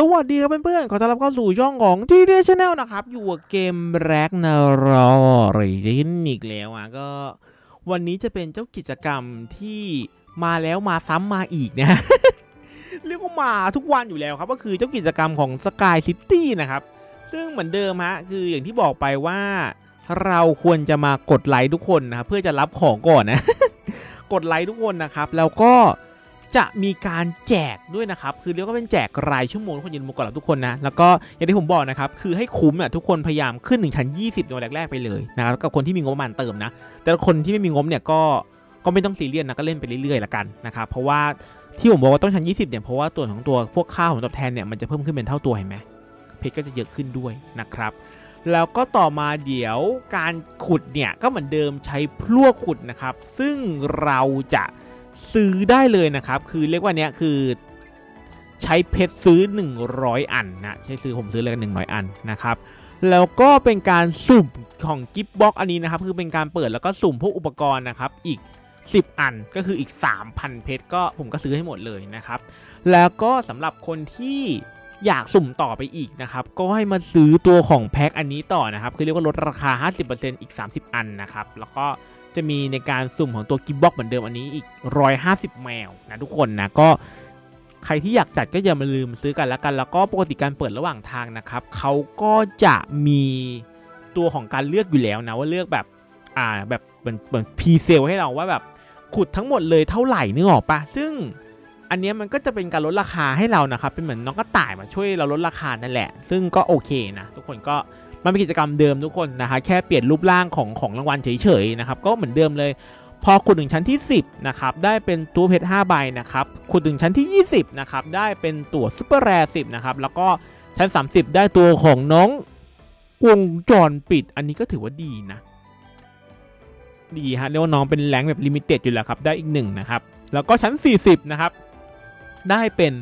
สวัสดีครับเพื่อนๆ ขอต้อนรับเข้าสู่ช่องของที่เดชแนลนะครับ อยู่กับเกมแร็กนารอรีจินอีกแล้วอะก็ วันนี้จะเป็นเจ้ากิจกรรมที่มาแล้วมาซ้ำมาอีกนะ เรียกว่ามาทุกวันอยู่แล้วครับ ก็คือเจ้ากิจกรรมของ Sky City นะครับ ซึ่งเหมือนเดิมฮะ คืออย่างที่บอกไปว่า เราควรจะมากดไลค์ทุกคนนะครับเพื่อจะรับของก่อนนะ กดไลค์ทุกคนนะครับ แล้วก็ จะมีการแจกด้วยนะครับ คือเรียกว่าเป็นแจกรายชั่วโมงคนยืนมุกกับเราทุกคนนะ แล้วก็อย่างที่ผมบอกนะครับ คือให้คุ้มอะทุกคนพยายามขึ้นถึงชั้น 20ในวันแรกๆไปเลยนะครับกับคนที่มีงบประมาณเติมนะ แต่คนที่ไม่มีงบเนี่ยก็ก็ไม่ต้องซีเรียสนะก็เล่นไปเรื่อยๆละกันนะครับเพราะว่าที่ผมบอกว่าต้องชั้น 20เนี่ยเพราะว่าตัวของตัวพวกค่าของตอบแทนเนี่ยมันจะเพิ่มขึ้นเป็นเท่าตัวเห็นไหมเพชรก็จะเยอะขึ้นด้วยนะครับแล้วก็ต่อมาเดี๋ยวการขุดเนี่ยก็เหมือนเดิมใช้พลั่วขุดนะครับ ซึ่งเราจะ ซื้อได้เลยนะครับ คือเรียกว่าเนี้ยคือใช้เพชรซื้อ 100 อันนะใช้ซื้อผมซื้อเลยกัน100 อันนะครับแล้วก็เป็นการสุ่มของกิฟต์บ็อกอันนี้นะครับคือเป็นการเปิดแล้วก็สุ่มพวกอุปกรณ์นะครับอีก 10 อันก็คืออีก 3,000 เพชรก็ผมก็ซื้อให้หมดเลยนะครับ แล้วก็สำหรับคนที่ อยากสุ่มต่อไปอีกนะครับ ก็ให้มาซื้อตัวของแพ็คอันนี้ต่อนะครับ คือเรียกว่าลดราคา 50%อีก 30 อันนะครับ แล้วก็จะมีในการสุ่มของตัวกิฟต์บ็อกเหมือนเดิมอันนี้อีก 150 แมวนะทุกคนนะก็ใครที่อยากจัดก็อย่ามาลืมซื้อกันแล้วกัน แล้วก็ปกติการเปิดระหว่างทางนะครับเขาก็จะมีตัวของการเลือกอยู่แล้วนะว่าเลือกแบบอ่าแบบเหมือนเหมือนพรีเซลให้เราว่าแบบขุดทั้งหมดเลยเท่าไหร่นึกออกปะซึ่ง อันนี้มันก็จะเป็นการลดราคาให้เรานะครับ เป็นเหมือนน้องกระต่ายมาช่วยเราลดราคานั่นแหละ ซึ่งก็โอเคนะทุกคนก็มันเป็นกิจกรรมเดิมทุกคนนะคะแค่เปลี่ยนรูปร่างของของรางวัลเฉยๆนะครับก็เหมือนเดิมเลย พอขุดถึงชั้นที่ 10นะครับได้เป็นตัวเพชร5ใบนะครับขุดถึงชั้นที่ 20นะครับได้เป็นตัวซุปเปอร์แรร์10นะครับแล้วก็ชั้น 30 ได้ตัวของน้องวงจรปิด อันนี้ก็ถือว่าดีนะ ดีฮะเรียกว่าน้องเป็นแรงแบบลิมิเต็ดอยู่แล้วครับได้อีกหนึ่งนะครับแล้วก็ชั้น 40นะครับ ได้เป็น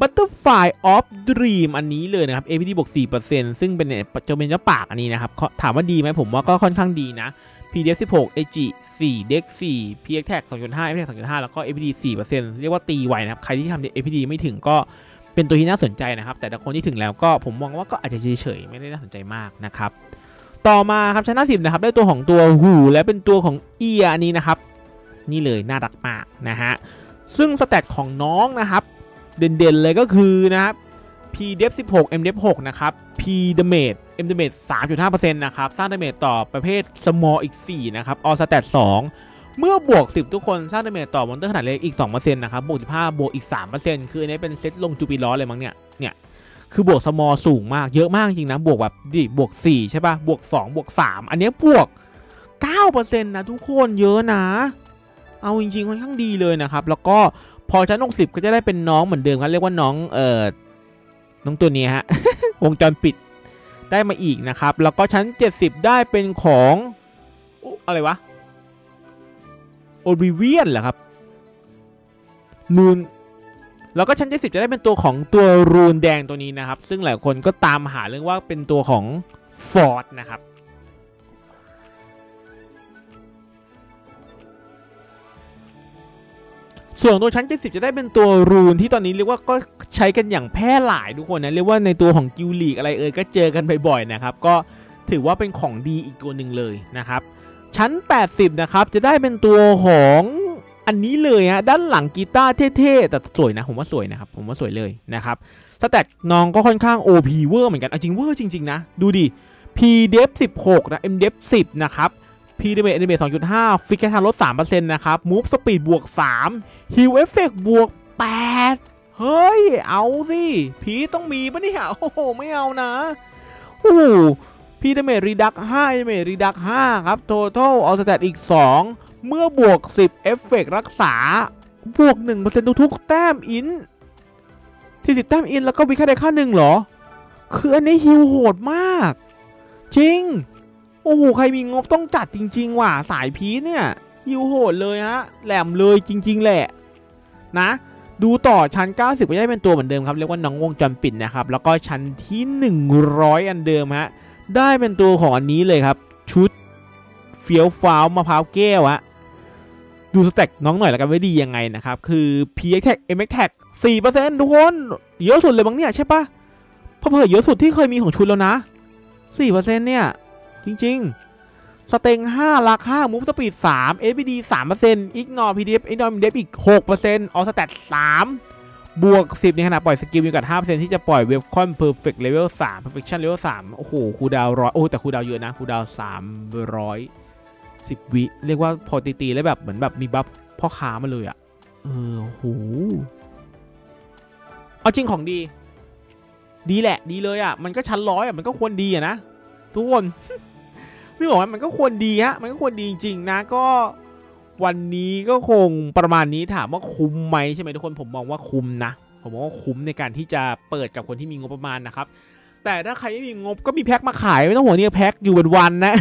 Butterfly of Dream อันนี้เลยนะครับ APD บวก4%ซึ่งเป็นเนี่ยจะเป็นเจ้าปากอันนี้นะครับขอถามว่าดีไหมผมว่าก็ค่อนข้างดีนะ PDF 16 AG 4 Dex 4 PX Tag 2.5 FX 2.5 แล้วก็ APD 4%เรียกว่าตีไวนะครับ ใครที่ทำ APD ไม่ถึงก็เป็นตัวที่น่าสนใจนะครับ แต่ถ้าคนที่ถึงแล้วก็ผมมองว่าก็อาจจะเฉยๆ ไม่ได้น่าสนใจมากนะครับ ต่อมาครับชั้น50นะครับได้ตัวของตัวหูและเป็นตัวของเอียอันนี้นะครับ นี่เลยน่ารักมากนะฮะ ซึ่งสแตทของน้องนะครับ เด่นๆเลยก็คือนะครับ P def 16 M def 6นะครับ P damage M damage 3.5%นะครับ สร้าง damage ต่อประเภท small อีก 4 นะครับ all stat 2 เมื่อบวก 10 ทุกคนสร้าง damage ต่อมอนเตอร์ขนาดเล็กอีก 2%นะครับ บวก 15 บวกอีก 3%คืออันนี้เป็นเซตลงจูปิลอเลยมั้งเนี่ย เนี่ย คือบวก small สูงมาก เยอะมากจริงนะ บวกแบบดิบวก 4 ใช่ป่ะ บวก 2 บวก 3 อันนี้บวก 9%นะทุกคน เยอะนะ เอาจริงๆค่อนข้างดีเลยนะครับ แล้วก็พอชั้น60 ก็จะได้เป็นน้องเหมือนเดิมครับเรียกว่าน้องเอ่อน้องตัวนี้ฮะวงจรปิดได้มาอีกนะครับ แล้วก็ชั้น 70 ได้เป็นของอะไรวะโอริเวียนเหรอครับรูนแล้วก็ชั้น 70 จะได้เป็นตัวของตัวรูนแดงตัวนี้นะครับ ซึ่งหลายคนก็ตามหาเรื่องว่าเป็นตัวของฟอร์ดนะครับ ส่วนตัวชั้น70จะได้เป็นตัวรูนที่ตอนนี้เรียกว่าก็ใช้กันอย่างแพร่หลายทุกคนนะเรียกว่าในตัวของกิลลีกอะไรเอ่ยก็เจอกันบ่อยๆนะครับก็ถือว่าเป็นของดีอีกตัวหนึ่งเลยนะครับชั้น 80 นะครับ จะได้เป็นตัวของอันนี้เลยฮะด้านหลังกีตาร์เท่ๆแต่สวยนะ ผมว่าสวยนะครับผมว่าสวยเลยนะครับสแตทน้องก็ค่อนข้าง OP เวอร์เหมือนกันเอาจริงเวอร์จริง ๆ นะ ดูดิ P def 16 นะ M def 10 นะครับ P damage animate 2.5ฟิกแค่ทางลด3%นะครับ Move Speed บวก 3 Heal Effect บวก 8 เฮ้ย เอาสิพีต้องมีปะเนี่ย โอ้โห ไม่เอานะ โอ้โห P damage reduct 5 damage reduct 5ครับ Total all stat อีก 2 เมื่อบวก 10 Effect รักษา บวก 1%ทุกๆแต้มอิน40 แต้มอิน แล้วก็วิค่าได้ค่าหนึ่งเหรอ คืออันนี้ฮิวโหดมาก จริง โอ้โห ใครมีงบต้องจัดจริง ๆ ว่ะ สายพีเนี่ย ฮิวโหดเลยฮะแหลมเลยจริง ๆ แหละนะ ดูต่อชั้น 90 ก็ได้เป็นตัวเหมือนเดิมครับ เรียกว่าน้องวงจรปิดนะครับ แล้วก็ชั้นที่ 100 อันเดิมฮะได้เป็นตัวของอันนี้เลยครับ ชุดเฟี้ยวฟ้าวมะพร้าวแก้วฮะดูสเต็กน้องหน่อยแล้วกันว่าดียังไงนะครับ คือ PX Tag MX Tag 4%ทุกคนเยอะสุดเลยบางเนี่ยใช่ปะเพอเผื่อเยอะสุดที่เคยมีของชุดแล้วนะ 4%เนี่ย จริง ๆ สเต็ง5ราคา Move Speed 3 SBD 3% Ignore PDF Ignore PDF อีก6% All Stat 3บวก 10 ในขณะปล่อยสกิลมีโอกาส5%ที่จะปล่อยเวฟคอน Perfect Level 3 Perfection Level 3โอ้โหคูดาวร้อยโอ้แต่คูดาวเยอะนะคูดาว 300 10 วิ เรียกว่าพอตีตีๆแล้วแบบเหมือนแบบมีบัฟพ่อค้ามาเลยอะ่ะ เออโหเอาจริงของดี ดีแหละ ดีเลยอะ่ะ มันก็ชั้นร้อยอะ มันก็ควรดีอะนะ ทุกคน นึกออกไหมมันก็ควรดีฮะมันก็ควรดีจริงๆนะก็วันนี้ก็คงประมาณนี้ถามว่าคุ้มไหมใช่ไหมทุกคนผมมองว่าคุ้มนะ ผมมองว่าคุ้มในการที่จะเปิดกับคนที่มีงบประมาณนะครับ แต่ถ้าใครไม่มีงบก็มีแพ็คมาขายไม่ต้องห่วงเนี่ยแพ็คอยู่เป็นวันนะ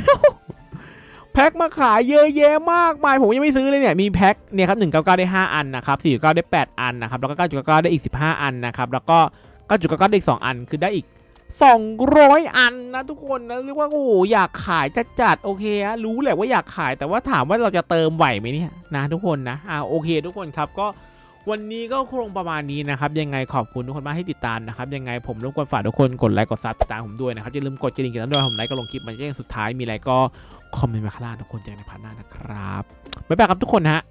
แพ็คมาขายเยอะแยะมากมายผมยังไม่ซื้อเลยเนี่ยมีแพ็คเนี่ยครับหนึ่งเก้าเก้าได้ห้าอันนะครับสี่เก้าได้แปดอันนะครับแล้วก็เก้าจุดเก้าได้อีกสิบห้าอันนะครับแล้วก็เก้าจุดเก้าได้อีกสองอันคือได้อีก สองร้อยอันนะทุกคนนะเรียกว่าโอ้โหอยากขายจัดจัดโอเคฮะรู้แหละว่าอยากขายแต่ว่าถามว่าเราจะเติมไหวไหมเนี่ยนะทุกคนนะอ่าโอเค ทุกคนครับก็วันนี้ก็คงประมาณนี้นะครับ ยังไงขอบคุณทุกคนมากที่ติดตามนะครับ ยังไงผมรบกวนฝากทุกคนกดไลค์กดซับติดตามผมด้วยนะครับอย่าลืมกดกระดิ่งกันด้วยผมไลค์ก็ลงคลิปมันแจ้งสุดท้ายมีอะไรก็คอมเมนต์มาข้างล่างทุกคนเจอกันในพาร์ทหน้านะครับบ๊ายบายครับทุกคนนะฮะ